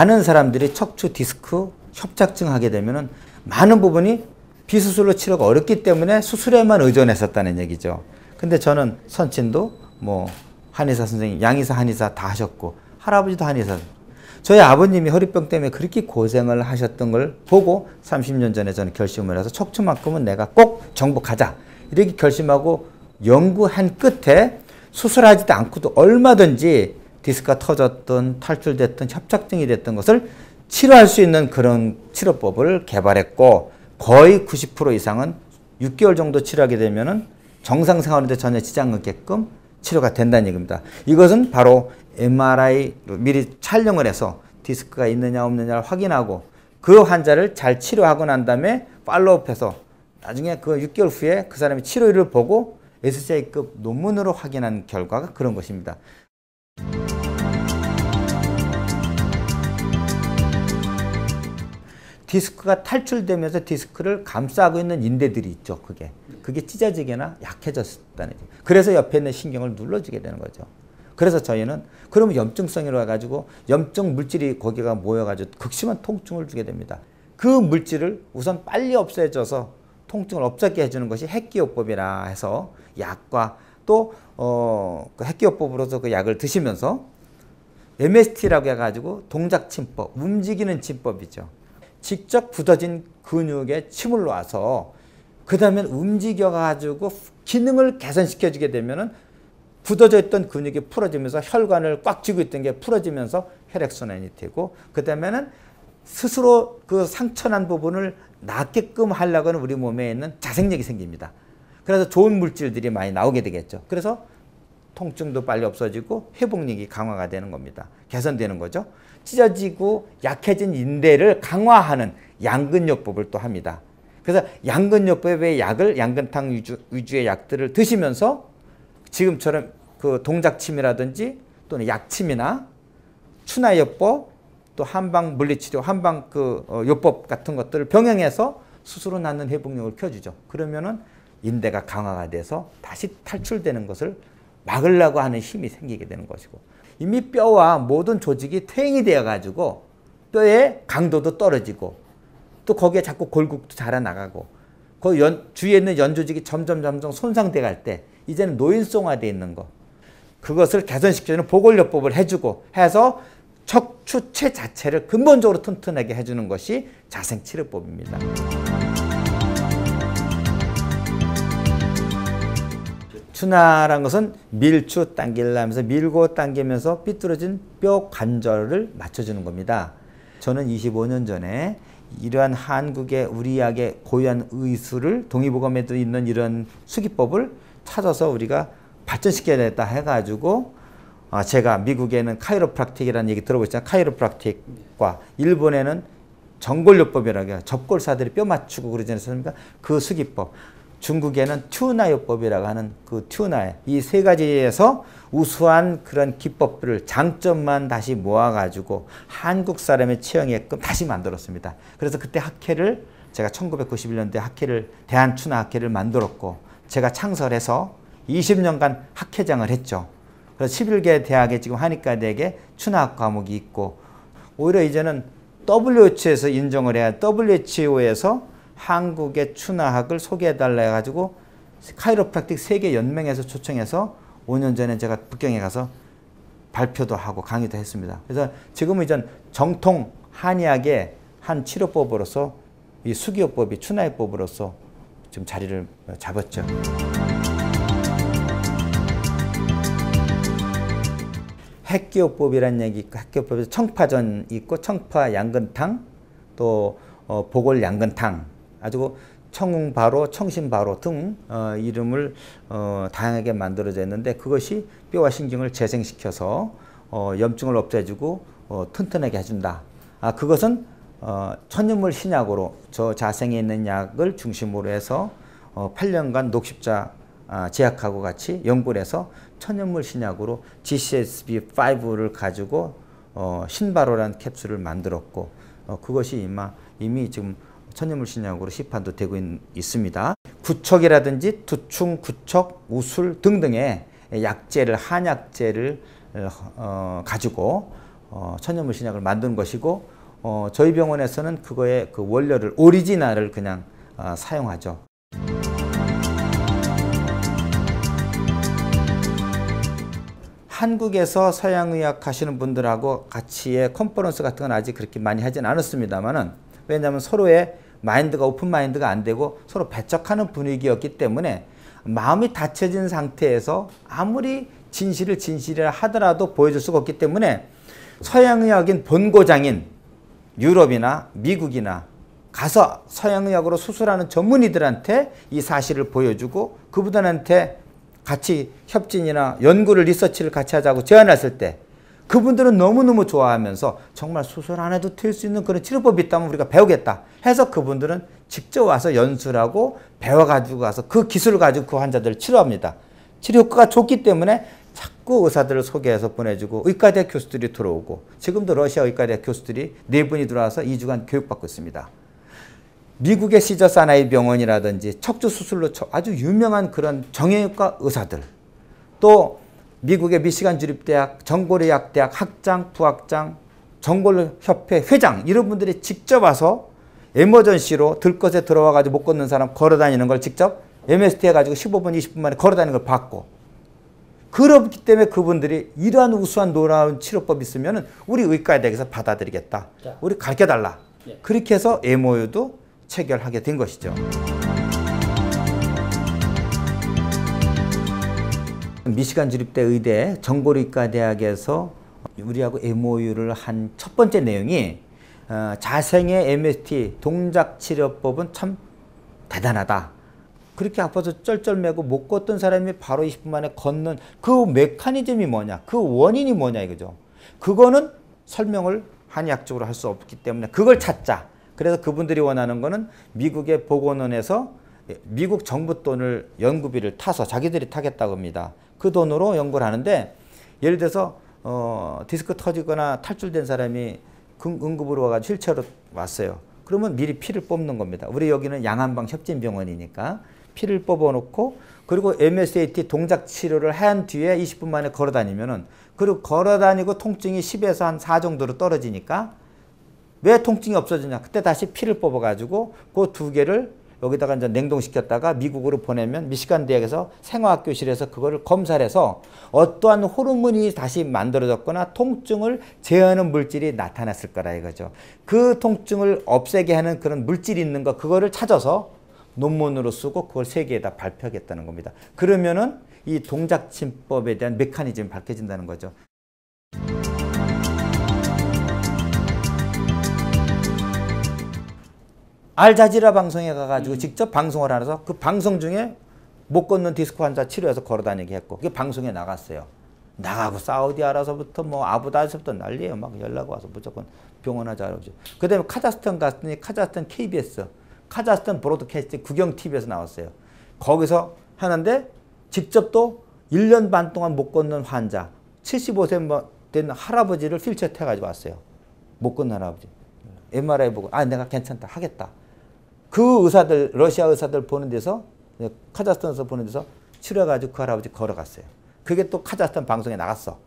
많은 사람들이 척추 디스크 협착증 하게 되면은 많은 부분이 비수술로 치료가 어렵기 때문에 수술에만 의존했었다는 얘기죠. 근데 저는 선친도 뭐 한의사 선생님, 양의사, 한의사 다 하셨고 할아버지도 한의사. 저희 아버님이 허리병 때문에 그렇게 고생을 하셨던 걸 보고 30년 전에 저는 결심을 해서 척추만큼은 내가 꼭 정복하자. 이렇게 결심하고 연구한 끝에 수술하지도 않고도 얼마든지 디스크가 터졌던 탈출됐던 협착증이 됐던 것을 치료할 수 있는 그런 치료법을 개발했고 거의 90% 이상은 6개월 정도 치료하게 되면은 정상 생활인데 전혀 지장 없게끔 치료가 된다는 얘기입니다. 이것은 바로 MRI 미리 촬영을 해서 디스크가 있느냐 없느냐를 확인하고 그 환자를 잘 치료하고 난 다음에 팔로우업해서 나중에 그 6개월 후에 그 사람이 치료를 보고 SJ급 논문으로 확인한 결과가 그런 것입니다. 디스크가 탈출되면서 디스크를 감싸고 있는 인대들이 있죠. 그게 그게 찢어지거나 약해졌다는 얘기. 그래서 옆에 있는 신경을 눌러주게 되는 거죠. 그래서 저희는 그러면 염증성이라 가지고 염증 물질이 거기가 모여가지고 극심한 통증을 주게 됩니다. 그 물질을 우선 빨리 없애줘서 통증을 없애게 해주는 것이 핵기요법이라 해서 약과 또 어, 그 핵기요법으로서 그 약을 드시면서 MST라고 해가지고 동작침법, 움직이는 침법이죠. 직접 굳어진 근육에 침을 놔서 그 다음에 움직여가지고 기능을 개선시켜주게 되면은 굳어져 있던 근육이 풀어지면서 혈관을 꽉 쥐고 있던 게 풀어지면서 혈액순환이 되고 그 다음에는 스스로 그 상처난 부분을 낫게끔 하려고는 우리 몸에 있는 자생력이 생깁니다. 그래서 좋은 물질들이 많이 나오게 되겠죠. 그래서 통증도 빨리 없어지고 회복력이 강화가 되는 겁니다. 개선되는 거죠. 찢어지고 약해진 인대를 강화하는 양근요법을 또 합니다. 그래서 양근요법의 약을 양근탕 위주, 위주의 약들을 드시면서 지금처럼 그 동작침이라든지 또는 약침이나 추나요법 또 한방 물리치료, 한방 그 어, 요법 같은 것들을 병행해서 스스로 낫는 회복력을 켜주죠. 그러면은 인대가 강화가 돼서 다시 탈출되는 것을 막으려고 하는 힘이 생기게 되는 것이고 이미 뼈와 모든 조직이 퇴행이 되어 가지고 뼈의 강도도 떨어지고 또 거기에 자꾸 골국도 자라나가고 그 연, 주위에 있는 연조직이 점점 점점 손상돼 갈 때 이제는 노인성화돼 있는 거 그것을 개선시키는 보골요법을 해주고 해서 척추체 자체를 근본적으로 튼튼하게 해주는 것이 자생치료법입니다. 추나란 것은 밀추 당길라면서 밀고 당기면서 삐뚤어진 뼈 관절을 맞춰주는 겁니다. 저는 25년 전에 이러한 한국의 우리 약의 고유한 의술을 동의보감에도 있는 이런 수기법을 찾아서 우리가 발전시켜야 겠다 해가지고 어, 제가 미국에는 카이로프락틱이라는 얘기 들어보셨잖아요. 카이로프락틱과 일본에는 정골요법이라고 해요. 접골사들이 뼈 맞추고 그러지 않습니까? 그 수기법. 중국에는 튜나요법이라고 하는 그 튜나 이세 가지에서 우수한 그런 기법들을 장점만 다시 모아가지고 한국 사람의 취향에끔 다시 만들었습니다. 그래서 그때 학회를 제가 1991년도에 학회를 대한추나 학회를 만들었고 제가 창설해서 20년간 학회장을 했죠. 그래서 11개 대학에 지금 한의과 대학에 추나학 과목이 있고 오히려 이제는 WHO에서 인정을 해야 WHO에서 한국의 추나학을 소개해달라 해가지고 카이로프락틱 세계 연맹에서 초청해서 5년 전에 제가 북경에 가서 발표도 하고 강의도 했습니다. 그래서 지금은 이제 정통 한의학의 한 치료법으로서 이 수기요법이 추나요법으로서 지금 자리를 잡았죠. 핵기요법이라는 얘기 있고 핵기요법에서 청파전 있고 청파 양근탕 또 어, 보골 양근탕 아주 청웅바로, 청신바로 등 어, 이름을 어, 다양하게 만들어져 있는데 그것이 뼈와 신경을 재생시켜서 어, 염증을 없애주고 어, 튼튼하게 해준다. 아, 그것은 어, 천연물 신약으로 저 자생에 있는 약을 중심으로 해서 어, 8년간 녹십자 아, 제약하고 같이 연구를 해서 천연물 신약으로 GCSB5를 가지고 어, 신바로라는 캡슐을 만들었고 어, 그것이 이마, 이미 지금 천연물 신약으로 시판도 되고 있, 습니다 구척이라든지 두충, 구척, 우술 등등의 약재를 한약재를 어, 가지고 어, 천연물 신약을 만든 것이고 어, 저희 병원에서는 그거의 그 원료를 오리지널을 그냥 어, 사용하죠. 한국에서 서양의학 하시는 분들하고 같이의 컨퍼런스 같은 건 아직 그렇게 많이 하진 않았습니다만은 왜냐하면 서로의 마인드가 오픈 마인드가 안 되고 서로 배척하는 분위기였기 때문에 마음이 닫혀진 상태에서 아무리 진실을 진실이라 하더라도 보여줄 수가 없기 때문에 서양의학인 본고장인 유럽이나 미국이나 가서 서양의학으로 수술하는 전문의들한테 이 사실을 보여주고 그분들한테 같이 협진이나 연구를 리서치를 같이 하자고 제안했을 때 그분들은 너무너무 좋아하면서 정말 수술 안 해도 될수 있는 그런 치료법이 있다면 우리가 배우겠다 해서 그분들은 직접 와서 연수하고 배워가지고 가서 그 기술을 가지고 그 환자들을 치료합니다. 치료 효과가 좋기 때문에 자꾸 의사들을 소개해서 보내주고 의과대학 교수들이 들어오고 지금도 러시아 의과대학 교수들이 네 분이 들어와서 2주간 교육받고 있습니다. 미국의 시저 사나이 병원이라든지 척추 수술로 아주 유명한 그런 정형외과 의사들 또 미국의 미시간 주립대학 정골의학대학 학장, 부학장, 정골협회 회장 이런 분들이 직접 와서 에머전시로 들것에 들어와 가지고 못 걷는 사람 걸어 다니는 걸 직접 MST 해가지고 15분, 20분 만에 걸어 다니는 걸 봤고 그렇기 때문에 그분들이 이러한 우수한 놀라운 치료법 있으면 우리 의과대학에서 받아들이겠다. 우리 가르쳐달라. 예. 그렇게 해서 MOU도 체결하게 된 것이죠. 미시간 주립대 의대 정보의과 대학에서 우리하고 MOU를 한 첫 번째 내용이 어, 자생의 MST 동작 치료법은 참 대단하다. 그렇게 아파서 쩔쩔매고 못 걷던 사람이 바로 20분 만에 걷는 그 메커니즘이 뭐냐, 그 원인이 뭐냐 이거죠. 그거는 설명을 한의학적으로 할 수 없기 때문에 그걸 찾자. 그래서 그분들이 원하는 거는 미국의 보건원에서 미국 정부 돈을 연구비를 타서 자기들이 타겠다고 합니다. 그 돈으로 연구를 하는데 예를 들어서 어, 디스크 터지거나 탈출된 사람이 응급으로 와가지고 휠체어로 왔어요. 그러면 미리 피를 뽑는 겁니다. 우리 여기는 양안방 협진병원이니까 피를 뽑아놓고 그리고 MSAT 동작 치료를 한 뒤에 20분 만에 걸어 다니면은 그리고 걸어 다니고 통증이 10에서 한 4 정도로 떨어지니까 왜 통증이 없어지냐? 그때 다시 피를 뽑아가지고 그 두 개를 여기다가 이제 냉동시켰다가 미국으로 보내면 미시간 대학에서 생화학교실에서 그거를 검사를 해서 어떠한 호르몬이 다시 만들어졌거나 통증을 제어하는 물질이 나타났을 거라 이거죠. 그 통증을 없애게 하는 그런 물질이 있는 거 그거를 찾아서 논문으로 쓰고 그걸 세계에다 발표하겠다는 겁니다. 그러면은 이 동작침법에 대한 메커니즘이 밝혀진다는 거죠. 알자지라 방송에 가가지고 음. 직접 방송을 하면서 그 방송 중에 못 걷는 디스크 환자 치료해서 걸어다니게 했고 그게 방송에 나갔어요. 나가고 사우디아라서부터 뭐 아부다비서부터 난리예요. 막 연락 와서 무조건 병원 하자 그 다음에 카자흐스탄 갔더니 카자흐스탄 KBS, 카자흐스탄 브로드캐스트 국영 TV에서 나왔어요. 거기서 하는데 직접 또 1년 반 동안 못 걷는 환자, 75세 뭐된 할아버지를 휠체어 태가지고 왔어요. 못 걷는 할아버지. MRI 보고 아 내가 괜찮다 하겠다. 그 의사들 러시아 의사들 보는 데서 카자흐스탄에서 보는 데서 치료해가지고 그 할아버지 걸어갔어요. 그게 또 카자흐스탄 방송에 나갔어.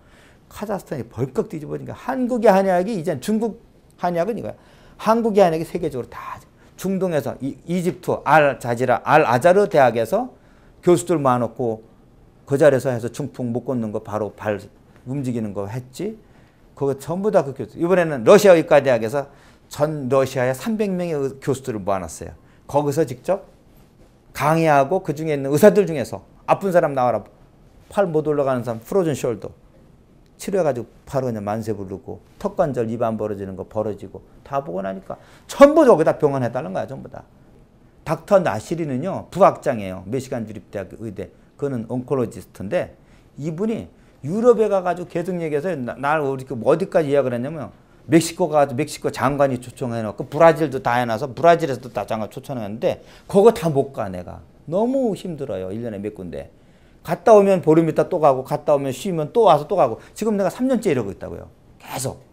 카자흐스탄이 벌컥 뒤집어지니까 한국의 한의학이 이제 중국 한의학은 이거야. 한국의 한의학이 세계적으로 다 중동에서 이, 이집트 알 자지라 알 아자르 대학에서 교수들 모아놓고 그 자리에서 해서 중풍 못 걷는 거 바로 발 움직이는 거 했지. 그거 전부 다 그 교수. 이번에는 러시아 의과대학에서 전 러시아에 300명의 교수들을 모아놨어요. 거기서 직접 강의하고 그 중에 있는 의사들 중에서 아픈 사람 나와라. 팔 못 올라가는 사람 프로즌 숄더. 치료해가지고 바로 그냥 만세 부르고 턱관절 입안 벌어지는 거 벌어지고 다 보고 나니까 전부 여기다 병원 해달라는 거야 전부 다. 닥터 나시리는요 부학장이에요. 미시간 주립대학 의대. 그거는 온콜로지스트인데 이분이 유럽에 가가지고 계속 얘기해서 날 어디까지 예약을 했냐면 멕시코가 멕시코 장관이 초청해놓고 브라질도 다 해놔서 브라질에서도 다 장관 초청했는데 그거 다 못 가 내가. 너무 힘들어요 1년에 몇 군데. 갔다 오면 보름 있다 또 가고 갔다 오면 쉬면 또 와서 또 가고. 지금 내가 3년째 이러고 있다고요. 계속.